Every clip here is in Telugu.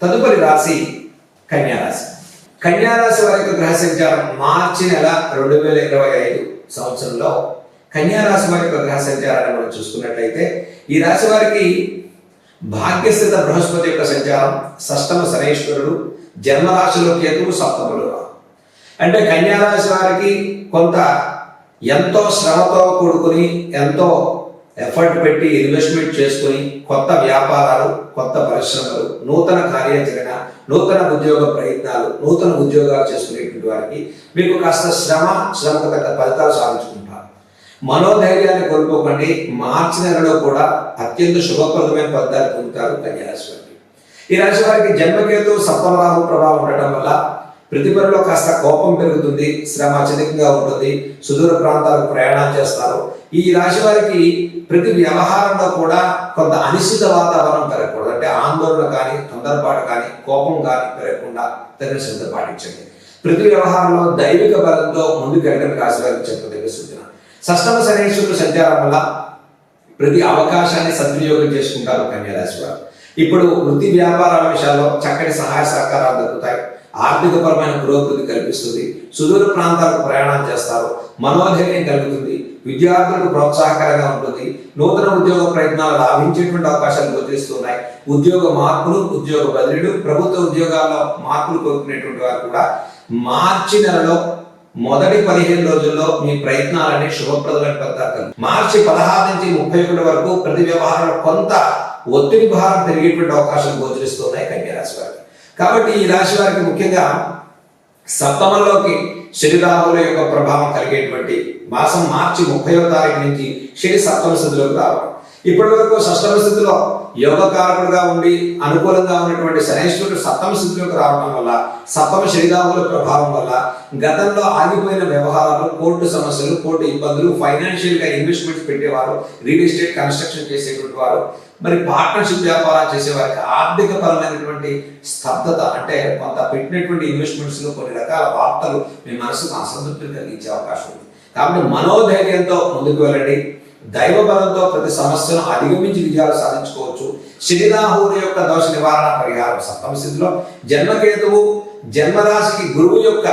తదుపరి రాశి కన్యారాశి కన్యారాశి వారి యొక్క గ్రహ సంచారం మార్చి నెల రెండు వేల ఇరవై ఐదు సంవత్సరంలో కన్యారాశి వారి యొక్క గ్రహ సంచారాన్ని మనం చూసుకున్నట్లయితే ఈ రాశి వారికి భాగ్యస్థిత బృహస్పతి యొక్క సంచారం షష్టమ శనేశ్వరుడు జన్మరాశిలో కేతువు సప్తములు అంటే కన్యారాశి వారికి కొంత ఎంతో శ్రమతో కూడుకుని ఎంతో ఎఫర్ట్ పెట్టి ఇన్వెస్ట్మెంట్ చేసుకుని కొత్త వ్యాపారాలు కొత్త పరిశ్రమలు నూతన కార్యాచరణ నూతన ఉద్యోగ ప్రయత్నాలు నూతన ఉద్యోగాలు చేసుకునేటువంటి వారికి మీకు కాస్త శ్రమ శ్రమకు తగ్గ ఫలితాలు సాధించుకుంటారు. మనోధైర్యాన్ని కోల్పోకండి. మార్చి నెలలో కూడా అత్యంత శుభప్రదమైన ఫలితాలు పొందుతారు కన్యారాశి వారికి. ఈ రాశి వారికి జన్మకేతు సప్తమరాహు ప్రభావం ఉండటం వల్ల ప్రతి పనిలో కాస్త కోపం పెరుగుతుంది శ్రమ అత్యధికంగా ఉంటుంది సుదూర ప్రాంతాలకు ప్రయాణాలు చేస్తారు. ఈ రాశి వారికి ప్రతి వ్యవహారంలో కూడా కొంత అనిశ్చిత వాతావరణం పెరగకూడదు. అంటే ఆందోళన కానీ తొందరపాటు కానీ కోపం కానీ పెరగకుండా తగిన శ్రద్ధ పాటించండి. ప్రతి వ్యవహారంలో దైవిక బలంతో ముందుకెళ్ళడం రాశి వారికి చెప్పదగ్గ సూచన. షష్టమ శనేశ్వరుడు సంచారం వల్ల ప్రతి అవకాశాన్ని సద్వినియోగం చేసుకుంటారు కన్యారాశి వారు. ఇప్పుడు వృత్తి వ్యాపారాల విషయాల్లో చక్కటి సహాయ సహకారాలు దొరుకుతాయి ఆర్థికపరమైన పురోగతి కల్పిస్తుంది. సుదూర ప్రాంతాలకు ప్రయాణం చేస్తారు. మనోధైర్యం కలుగుతుంది. విద్యార్థులకు ప్రోత్సాహకరంగా ఉంటుంది. నూతన ఉద్యోగ ప్రయత్నాలు లాభించేటువంటి అవకాశాలు గోచరిస్తున్నాయి. ఉద్యోగ మార్పులు ఉద్యోగ బదిలీలు ప్రభుత్వ ఉద్యోగాల్లో మార్పులు కోరుకునేటువంటి వారు కూడా మార్చి నెలలో మొదటి పదిహేను రోజుల్లో మీ ప్రయత్నాలన్నీ శుభప్రదమైన ఫలితాలు మార్చి పదహారు నుంచి ముప్పై ఒకటి వరకు ప్రతి వ్యవహారంలో కొంత ఒత్తిడి భారం పెరిగేటువంటి అవకాశాలు గోచరిస్తున్నాయి కన్యారాశి వారికి. కాబట్టి ఈ రాశి వారికి ముఖ్యంగా సప్తమంలోకి శనిరాహుల యొక్క ప్రభావం కలిగేటువంటి మాసం మార్చి ముప్పైవ తారీఖు నుంచి శని సప్తమ స్థితిలోకి రావడం. ఇప్పటి వరకు సష్టమ స్థితిలో యోగకారకుడుగా ఉండి అనుకూలంగా ఉన్నటువంటి శనేశ్వరుడు సప్తమ స్థితిలోకి రావడం వల్ల సప్తమ శరీరాముల ప్రభావం వల్ల గతంలో ఆగిపోయిన వ్యవహారాలు కోర్టు సమస్యలు కోర్టు ఇబ్బందులు ఫైనాన్షియల్గా ఇన్వెస్ట్మెంట్స్ పెట్టేవారు రియల్ ఎస్టేట్ కన్స్ట్రక్షన్ చేసేటువంటి వారు మరి పార్ట్నర్షిప్ వ్యాపారాలు చేసేవారికి ఆర్థిక పరమైనటువంటి స్తబ్దత అంటే కొంత పెట్టినటువంటి ఇన్వెస్ట్మెంట్స్లో కొన్ని రకాల వార్తలు మీ మనసుకు అసంతృప్తిని కలిగించే అవకాశం ఉంది. కాబట్టి మనోధైర్యంతో ముందుకు వెళ్ళండి. దైవ బలంతో ప్రతి సమస్యను అధిగమించి విజయాలు సాధించుకోవచ్చు. శనిరాహువుల యొక్క దోష నివారణ పరిహారం సప్తమ స్థితిలో. జన్మకేతువు జన్మరాశికి గురువు యొక్క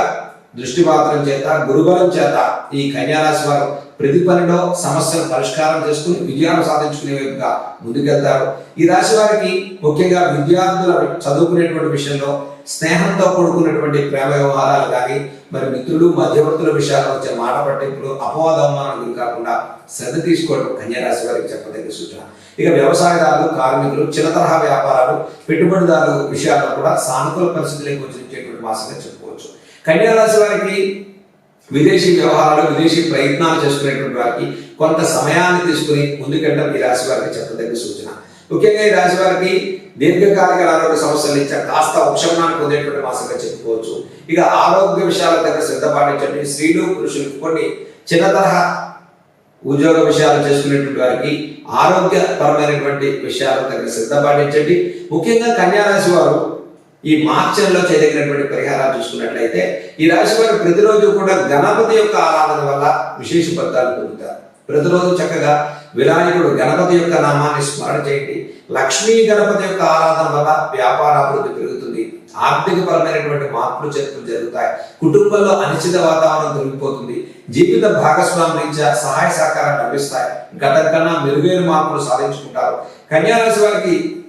దృష్టిపాత్రం చేత గురుబలం చేత ఈ కన్యారాశి వారు ప్రతి పనిలో సమస్యలు పరిష్కారం చేసుకుని విజయాలు సాధించుకునే వైపుగా ముందుకెళ్తారు. ఈ రాశి వారికి ముఖ్యంగా విద్యార్థుల చదువుకునేటువంటి విషయంలో స్నేహంతో కూడుకున్నటువంటి ప్రేమ వ్యవహారాలు కానీ మరి మిత్రులు మధ్యవర్తుల విషయాల్లో వచ్చే మాట పట్టింపులు అపవాద గురి కాకుండా శ్రద్ధ తీసుకోవడం కన్యారాశి వారికి చెప్పదగిన సూచన. ఇక వ్యవసాయదారులు కార్మికులు చిన్న తరహా వ్యాపారాలు పెట్టుబడిదారుల విషయాల్లో కూడా సానుకూల పరిస్థితులకు వచ్చినటువంటి మాసంగా చెప్పుకోవచ్చు. కన్యారాశి వారికి విదేశీ వ్యవహారాలు విదేశీ ప్రయత్నాలు చేసుకునేటువంటి వారికి కొంత సమయాన్ని తీసుకుని ముందుకెళ్ళడం ఈ రాశి వారికి చెప్పదగిన సూచన. ముఖ్యంగా ఈ రాశి వారికి దీర్ఘకాలిక ఆరోగ్య సమస్యలు ఇచ్చా కాస్త ఉపశమనాన్ని పొందేటువంటి మాసంగా చెప్పుకోవచ్చు. ఇక ఆరోగ్య విషయాల దగ్గర శ్రద్ధ పాటించండి. స్త్రీలు పురుషులు కొన్ని చిన్న తరహా ఉద్యోగ విషయాలు చేసుకునేటువంటి వారికి ఆరోగ్యపరమైనటువంటి విషయాల దగ్గర శ్రద్ధ పాటించండి. ముఖ్యంగా కన్యారాశి వారు ఈ మార్చి నెలలో చేయదగినటువంటి పరిహారాలు చూసుకున్నట్లయితే ఈ రాశి వారు ప్రతిరోజు కూడా గణపతి యొక్క ఆరాధన వల్ల విశేష ఫలితాలు పొందుతారు. ప్రతిరోజు చక్కగా వినాయకుడు గణపతి యొక్క నామాన్ని స్మరణ చేయండి. లక్ష్మీ గణపతి యొక్క ఆరాధన వల్ల వ్యాపార అభివృద్ధి పెరుగుతుంది. ఆర్థిక పరమైనటువంటి మార్పులు చేర్పులు జరుగుతాయి. కుటుంబంలో అనిశ్చిత వాతావరణం తొలగిపోతుంది. జీవిత భాగస్వామి రీత్యా సహాయ సహకారాలు లభిస్తాయి. గతం కన్నా మెరుగైన మార్పులు సాధించుకుంటారు. కన్యారాశి వారికి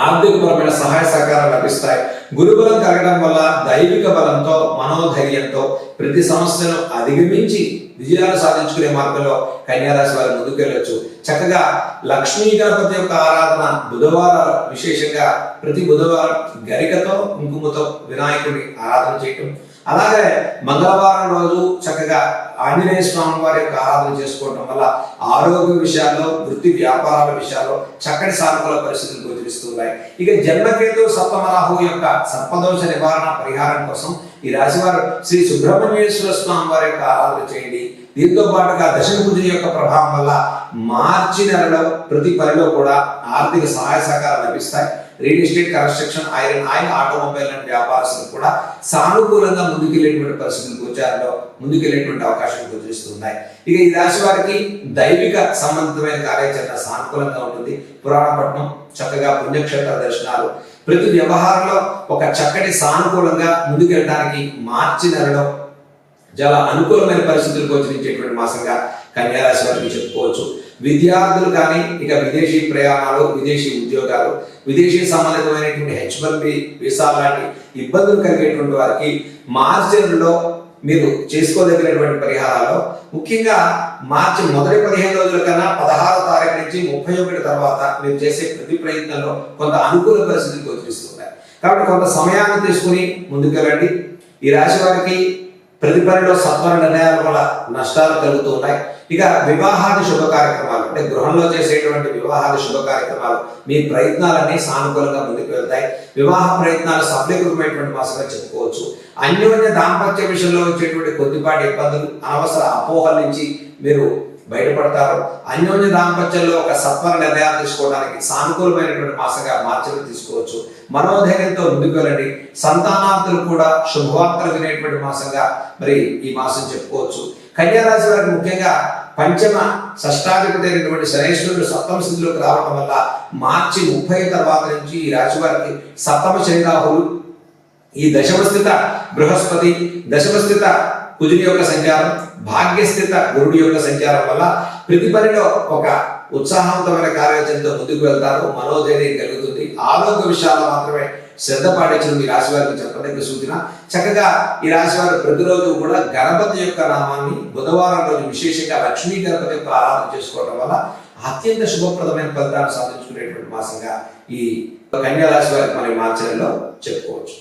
ఆర్థికపరమైన సహాయ సహకారాలు లభిస్తాయి. గురుబలం కలగడం వల్ల దైవిక బలంతో మనోధైర్యంతో ప్రతి సమస్యను అధిగమించి విజయాలు సాధించుకునే మార్గంలో కన్యారాశి వారు ముందుకెళ్ళొచ్చు. చక్కగా లక్ష్మీ గణపతి యొక్క ఆరాధన బుధవారం విశేషంగా ప్రతి బుధవారం గరికతో కుంకుమతో వినాయకుడి ఆరాధన చేయటం అలాగే మంగళవారం రోజు చక్కగా ఆంజనేయ స్వామి వారి యొక్క ఆరాధన చేసుకోవడం వల్ల ఆరోగ్య విషయాల్లో వృత్తి వ్యాపారాల విషయాల్లో చక్కటి సానుకూల పరిస్థితులు గోచరిస్తున్నాయి ఇక జన్మకేతు సప్తమరాహు యొక్క సర్పదోష నివారణ పరిహారం కోసం ఈ రాశివారు శ్రీ సుబ్రహ్మణ్యేశ్వర స్వామి వారి యొక్క ఆరాధన చేయండి. దీంతో పాటుగా దశమబుద్ధి యొక్క ప్రభావం వల్ల మార్చి నెలలో ప్రతి పనిలో కూడా ఆర్థిక సహాయ సహకారాలు లభిస్తాయి. Real estate construction iron oil automobile లాంటి వ్యాపారస్తులు కూడా సానుకూలంగా ముందుకెళ్ళేటువంటి పరిస్థితులు గోచారంలో ముందుకెళ్ళేటువంటి అవకాశాలు గోచరిస్తున్నాయి. ఇక ఈ రాశి వారికి దైవిక సంబంధితమైన కార్యాచరణ సానుకూలంగా ఉంటుంది. పురాణపట్నం చక్కగా పుణ్యక్షేత్ర దర్శనాలు. ప్రతి వ్యవహారంలో ఒక చక్కటి సానుకూలంగా ముందుకెళ్ళడానికి మార్చి నెలలో చాలా అనుకూలమైన పరిస్థితులు గోచరించేటువంటి మాసంగా కన్యారాశి వారికి చెప్పుకోవచ్చు. విద్యార్థులు కానీ ఇక విదేశీ ప్రయాణాలు విదేశీ ఉద్యోగాలు విదేశీ సంబంధితమైనటువంటి హెచ్ వన్ బి వీసా లాంటి ఇబ్బందులు కలిగేటువంటి వారికి మార్చి నెలలో మీరు చేసుకోదగినటువంటి పరిహారాలు ముఖ్యంగా మార్చి మొదటి పదిహేను రోజుల కన్నా పదహారు తారీఖు నుంచి ముప్పై ఒకటి తర్వాత మీరు చేసే ప్రతి ప్రయత్నంలో కొంత అనుకూల పరిస్థితులు గోచరిస్తున్నాయి కాబట్టి కొంత సమయాన్ని తీసుకుని ముందుకెళ్ళండి. ఈ రాశి వారికి ప్రతి పనిలో సత్వర నిర్ణయాల వల్ల నష్టాలు కలుగుతూ ఉన్నాయి ఇక వివాహాది శుభ కార్యక్రమాలు అంటే గృహంలో చేసేటువంటి వివాహాది శుభ కార్యక్రమాలు మీ ప్రయత్నాలన్నీ సానుకూలంగా ముందుకు వెళ్తాయి. వివాహ ప్రయత్నాలు సఫలీకృతమైనటువంటి మాసంగా చెప్పుకోవచ్చు. అన్యోన్య దాంపత్య విషయంలో వచ్చేటువంటి కొద్దిపాటి ఇబ్బందులు అనవసర అపోహల నుంచి మీరు బయటపడతారు. అన్యోన్య దాంపత్యంలో ఒక సత్వర నిర్ణయాలు తీసుకోవడానికి సానుకూలమైనటువంటి మాసంగా మార్చలు తీసుకోవచ్చు. మనోధైర్యంతో ముందుకు వెళ్ళండి. సంతానార్థులు కూడా శుభవార్తలు వినేటువంటి మాసంగా మరి ఈ మాసం చెప్పుకోవచ్చు. కన్యారాశి వారికి ముఖ్యంగా పంచమ షష్టాధిపతి శనేశ్వరుడు సప్తమ స్థితిలోకి రావడం వల్ల మార్చి ముప్పై తర్వాత నుంచి ఈ రాశి వారికి సప్తమ శనిరాహులు ఈ దశమస్థిత బృహస్పతి దశమస్థిత కుజుని యొక్క సంచారం భాగ్యస్థిత గురుడి యొక్క సంచారం వల్ల ప్రతి పనిలో ఒక ఉత్సాహవంతమైన కార్యాచరణతో ముందుకు వెళ్తారు. మనోధైర్యం కలుగుతుంది. ఆరోగ్య విషయాల్లో మాత్రమే శ్రద్ధ పాటించడం ఈ రాశి వారికి చెప్పదగ్గ సూచన. చక్కగా ఈ రాశి వారు ప్రతిరోజు కూడా గణపతి యొక్క నామాన్ని బుధవారం రోజు విశేషంగా లక్ష్మీ గణపతి యొక్క ఆరాధన చేసుకోవడం వల్ల అత్యంత శుభప్రదమైన ఫలితాలు సాధించుకునేటువంటి మాసంగా ఈ కన్యా రాశి వారికి మనం మార్చడంలో చెప్పుకోవచ్చు.